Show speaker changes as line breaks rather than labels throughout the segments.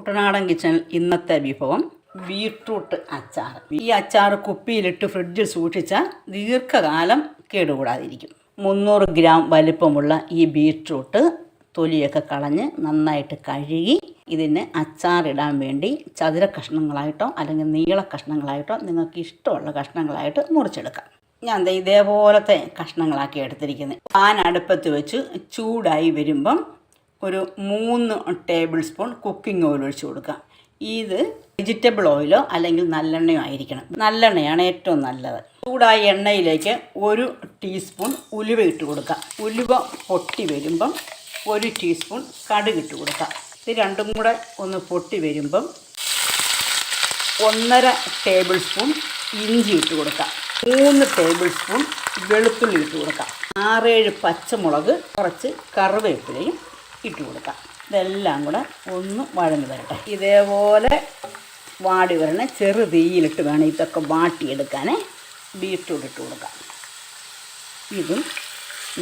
കുട്ടനാടൻ കിച്ചണിൽ ഇന്നത്തെ വിഭവം ബീട്രൂട്ട് അച്ചാർ. ഈ അച്ചാർ കുപ്പിയിലിട്ട് ഫ്രിഡ്ജിൽ സൂക്ഷിച്ചാൽ ദീർഘകാലം കേടുകൂടാതിരിക്കും. മുന്നൂറ് ഗ്രാം വലിപ്പമുള്ള ഈ ബീട്രൂട്ട് തൊലിയൊക്കെ കളഞ്ഞ് നന്നായിട്ട് കഴുകി ഇതിന് അച്ചാറിടാൻ വേണ്ടി ചതുര കഷ്ണങ്ങളായിട്ടോ അല്ലെങ്കിൽ നീള കഷ്ണങ്ങളായിട്ടോ നിങ്ങൾക്ക് ഇഷ്ടമുള്ള കഷ്ണങ്ങളായിട്ട് മുറിച്ചെടുക്കാം. ഞാൻ ഇതേപോലത്തെ കഷ്ണങ്ങളാക്കി എടുത്തിരിക്കുന്നത് പാൻ അടുപ്പത്ത് വെച്ച് ചൂടായി വരുമ്പം ഒരു മൂന്ന് ടേബിൾ സ്പൂൺ കുക്കിംഗ് ഓയിൽ ഒഴിച്ച് കൊടുക്കുക. ഇത് വെജിറ്റബിൾ ഓയിലോ അല്ലെങ്കിൽ നല്ലെണ്ണയോ ആയിരിക്കണം. നല്ലെണ്ണയാണ് ഏറ്റവും നല്ലത്. ചൂടായ എണ്ണയിലേക്ക് ഒരു ടീസ്പൂൺ ഉലുവ ഇട്ട് കൊടുക്കുക. ഉലുവ പൊട്ടി വരുമ്പം ഒരു ടീസ്പൂൺ കടുക് ഇട്ട് കൊടുക്കുക. ഇത് രണ്ടും കൂടെ ഒന്ന് പൊട്ടി വരുമ്പം ഒന്നര ടേബിൾ സ്പൂൺ ഇഞ്ചി ഇട്ട് കൊടുക്കുക. മൂന്ന് ടേബിൾ സ്പൂൺ വെളുത്തുള്ളി ഇട്ട് കൊടുക്കുക. ആറേഴ് പച്ചമുളക് കുറച്ച് കറിവേപ്പിലയും ഇട്ട് കൊടുക്കാം. ഇതെല്ലാം കൂടെ ഒന്ന് വഴന്ന് വരട്ടെ. ഇതേപോലെ വാടി വരണ. ചെറു തീയിലിട്ട് വേണം ഇതൊക്കെ വാട്ടിയെടുക്കാൻ ബീറ്റ്റൂട്ട് ഇട്ട് കൊടുക്കാം. ഇതും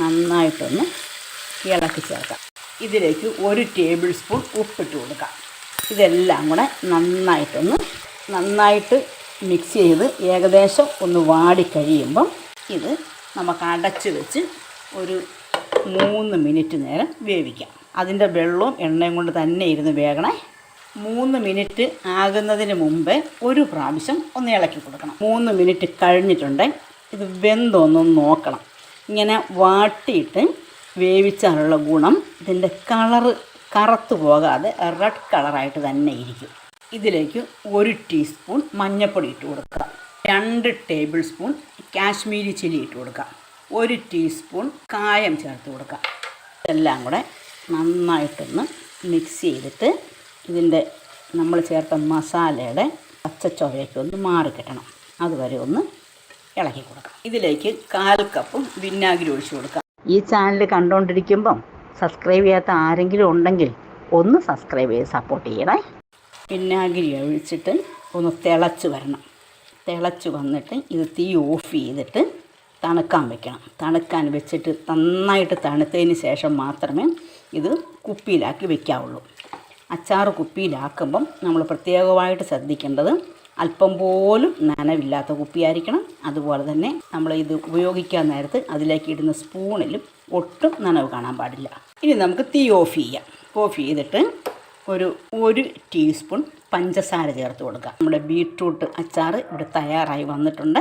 നന്നായിട്ടൊന്ന് ഇളക്കി ചേർക്കാം. ഇതിലേക്ക് ഒരു ടേബിൾ സ്പൂൺ ഉപ്പിട്ട് കൊടുക്കാം. ഇതെല്ലാം കൂടെ നന്നായിട്ടൊന്ന് നന്നായിട്ട് മിക്സ് ചെയ്ത് ഏകദേശം ഒന്ന് വാടി കഴിയുമ്പം ഇത് നമുക്ക് അടച്ച് വെച്ച് ഒരു മൂന്ന് മിനിറ്റ് നേരം വേവിക്കാം. അതിന്റെ വെള്ളവും എണ്ണയും കൊണ്ട് തന്നെ ഇരുന്ന് വേകണേ. മൂന്ന് മിനിറ്റ് ആകുന്നതിന് മുമ്പേ ഒരു പ്രാവശ്യം ഒന്ന് ഇളക്കി കൊടുക്കണം. മൂന്ന് മിനിറ്റ് കഴിഞ്ഞിട്ടുണ്ട്. ഇത് വെന്തൊന്നും നോക്കണം. ഇങ്ങനെ വാട്ടിയിട്ട് വേവിച്ചാലുള്ള ഗുണം ഇതിന്റെ കളറ് കറുത്തു പോകാതെ റെഡ് കളറായിട്ട് തന്നെ ഇരിക്കും. ഇതിലേക്ക് ഒരു ടീസ്പൂൺ മഞ്ഞൾപ്പൊടി ഇട്ട് കൊടുക്കുക. രണ്ട് ടേബിൾ സ്പൂൺ കാശ്മീരി ചില്ലി ഇട്ട് കൊടുക്കുക. ഒരു ടീസ്പൂൺ കായം ചേർത്ത് കൊടുക്കുക. എല്ലാം കൂടെ നന്നായിട്ടൊന്ന് മിക്സ് ചെയ്തിട്ട് ഇതിന്റെ നമ്മൾ ചേർത്ത മസാലയുടെ പച്ചച്ചുവയൊക്കെ ഒന്ന് മാറിക്കിട്ടണം അതുവരെ ഒന്ന് ഇളക്കി കൊടുക്കാം. ഇതിലേക്ക് കാൽ കപ്പും വിനാഗിരി ഒഴിച്ചു കൊടുക്കാം. ഈ ചാനൽ കണ്ടുകൊണ്ടിരിക്കുമ്പം സബ്സ്ക്രൈബ് ചെയ്യാത്ത ആരെങ്കിലും ഉണ്ടെങ്കിൽ ഒന്ന് സബ്സ്ക്രൈബ് ചെയ്ത് സപ്പോർട്ട് ചെയ്യണേ. വിനാഗിരി ഒഴിച്ചിട്ട് ഒന്ന് തിളച്ച് വരണം. തിളച്ച് വന്നിട്ട് ഇത് തീ ഓഫ് ചെയ്തിട്ട് തണുക്കാൻ വെക്കണം. തണുക്കാൻ വെച്ചിട്ട് നന്നായിട്ട് തണുത്തതിന് ശേഷം മാത്രമേ ഇത് കുപ്പിയിലാക്കി വെക്കാവുള്ളൂ. അച്ചാർ കുപ്പിയിലാക്കുമ്പം നമ്മൾ പ്രത്യേകമായിട്ട് ശ്രദ്ധിക്കേണ്ടത് അല്പം പോലും നനവില്ലാത്ത കുപ്പിയായിരിക്കണം. അതുപോലെ തന്നെ നമ്മൾ ഇത് ഉപയോഗിക്കാൻ നേരത്ത് അതിലേക്ക് ഇടുന്ന സ്പൂണിലും ഒട്ടും നനവ് കാണാൻ പാടില്ല. ഇനി നമുക്ക് തീ ഓഫ് ചെയ്യാം. ഓഫ് ചെയ്തിട്ട് ഒരു ഒരു ടീസ്പൂൺ പഞ്ചസാര ചേർത്ത് കൊടുക്കാം. നമ്മുടെ ബീട്രൂട്ട് അച്ചാർ ഇവിടെ തയ്യാറായി വന്നിട്ടുണ്ട്.